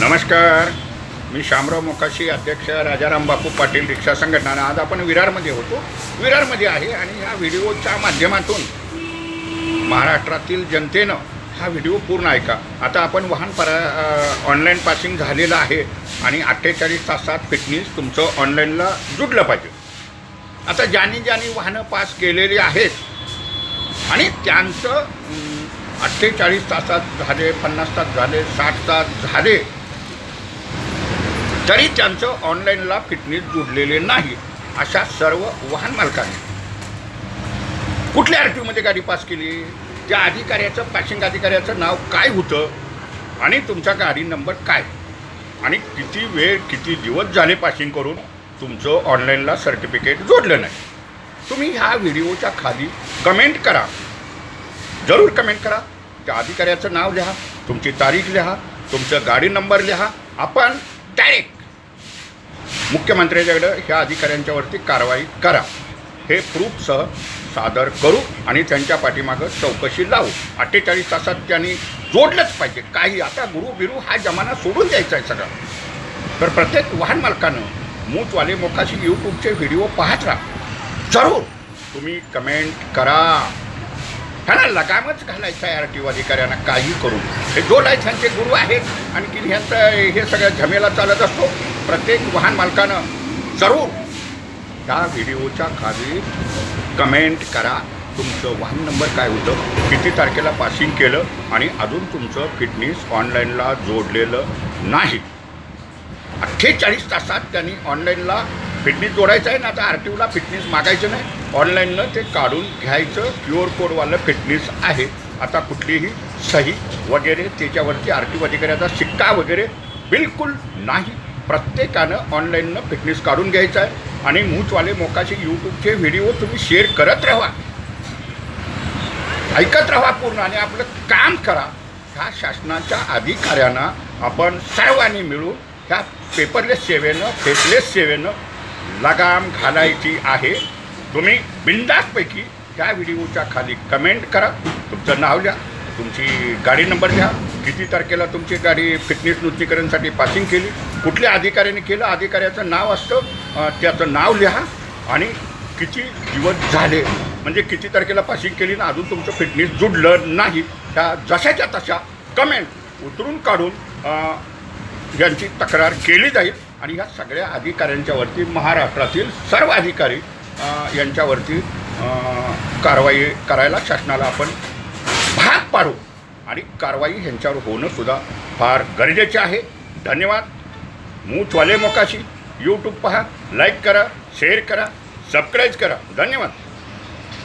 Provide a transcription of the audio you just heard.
नमस्कार. मी शामराव मोकाशी अध्यक्ष राजाराम बापू पाटील रिक्षा संघटना. आज आपण विरारमध्ये होतो. विरारमध्ये आहे आणि ह्या व्हिडिओच्या माध्यमातून महाराष्ट्रातील जनतेनं हा व्हिडिओ पूर्ण ऐका. आता आपण वाहन परा ऑनलाईन पासिंग झालेलं आहे आणि अठ्ठेचाळीस तासात फिटनेस तुमचं ऑनलाईनला जुडलं पाहिजे. आता ज्यांनी ज्यांनी वाहनं पास केलेली आहेत आणि त्यांचं अठ्ठेचाळीस तासात झाले पन्नास तास झाले साठ तास झाले तरी त्यांचं ऑनलाईनला फिटनेस जुडलेले नाही अशा सर्व वाहन मालकांनी. कुठल्या आर टी ओमध्ये गाडी पास केली? त्या अधिकाऱ्याचं पासिंग अधिकाऱ्याचं नाव काय होतं? आणि तुमचा गाडी नंबर काय? आणि किती वेळ किती दिवस झाले पासिंग करून तुमचं ऑनलाईनला सर्टिफिकेट जोडलं नाही? तुम्ही ह्या व्हिडिओच्या खाली कमेंट करा. जरूर कमेंट करा. त्या अधिकाऱ्याचं नाव लिहा तुमची तारीख लिहा तुमचं गाडी नंबर लिहा. आपण डायरेक्ट मुख्यमंत्र्याच्याकडं ह्या अधिकाऱ्यांच्यावरती कारवाई करा. हे प्रूफसह सादर करू आणि त्यांच्या पाठीमागं चौकशी लावू. अठ्ठेचाळीस तासात त्यांनी जोडलंच पाहिजे. काही आता गुरु बिरू हा जमाना सोडून द्यायचा आहे सगळा. तर प्रत्येक वाहन मालकानं मूचवाले मोकाशी यूट्यूबचे व्हिडिओ पाहत राहा. जरूर तुम्ही कमेंट करा. ह्यांना लगामच घालायचं आहे आर टी ओ अधिकाऱ्यांना काही करून. हे जो ह्यांचे गुरु आहेत आणखी ह्यांचं हे सगळं झमेला चालत असतो प्रत्येक वाहन मालकानं जरूर त्या व्हिडिओच्या खाली कमेंट करा. तुमचं वाहन नंबर काय होतं किती तारखेला पासिंग केलं आणि अजून तुमचं फिटनेस ऑनलाईनला जोडलेलं नाही. अठ्ठेचाळीस तासात त्यांनी ऑनलाईनला फिटनेस जोडायचं आहे ना आता आर टी ओला फिटनेस मागायचं नाही. ऑनलाईननं ते काढून घ्यायचं. क्यू आर कोडवालं फिटनेस आहे. आता कुठलीही सही वगैरे त्याच्यावरती आर टी ओ अधिकाऱ्याचा शिक्का वगैरे बिलकुल नाही. प्रत्येकानं ऑनलाईननं फिटनेस काढून घ्यायचं आहे. आणि मूचवाले मोकाचे यूट्यूबचे व्हिडिओ तुम्ही शेअर करत राहा. ऐकत राहा पूर्ण आणि आपलं काम करा. ह्या शासनाच्या अधिकाऱ्यांना आपण सर्वांनी मिळून ह्या पेपरलेस सेवेनं फेसलेस सेवेनं लगाम घालायची आहे. तुम्ही बिंदासपैकी त्या व्हिडिओच्या खाली कमेंट करा. तुमचं नाव लिहा. तुमची गाडी नंबर लिहा किती तारखेला तुमची गाडी फिटनेस नूतनीकरणसाठी पासिंग केली? कुठल्या अधिकाऱ्याने केलं? अधिकाऱ्याचं नाव असतं. त्याचं नाव लिहा आणि किती दिवस झाले? म्हणजे किती तारखेला पासिंग केली ना अजून तुमचं फिटनेस जुडलं नाही. त्या जशाच्या तशा कमेंट उतरून काढून यांची तक्रार केली जाईल. आणि ह्या सगळ्या अधिकाऱ्यांच्यावरती महाराष्ट्रातील सर्व अधिकारी यांच्यावरती कारवाई करायला शासनाला आपण पाडू. आणि कारवाई ह्यांच्यावर होणं सुद्धा फार गरजेचे आहे. धन्यवाद. मूचवाले मोकाशी. यूट्यूब पहा लाईक करा शेअर करा सबस्क्राईब करा. धन्यवाद.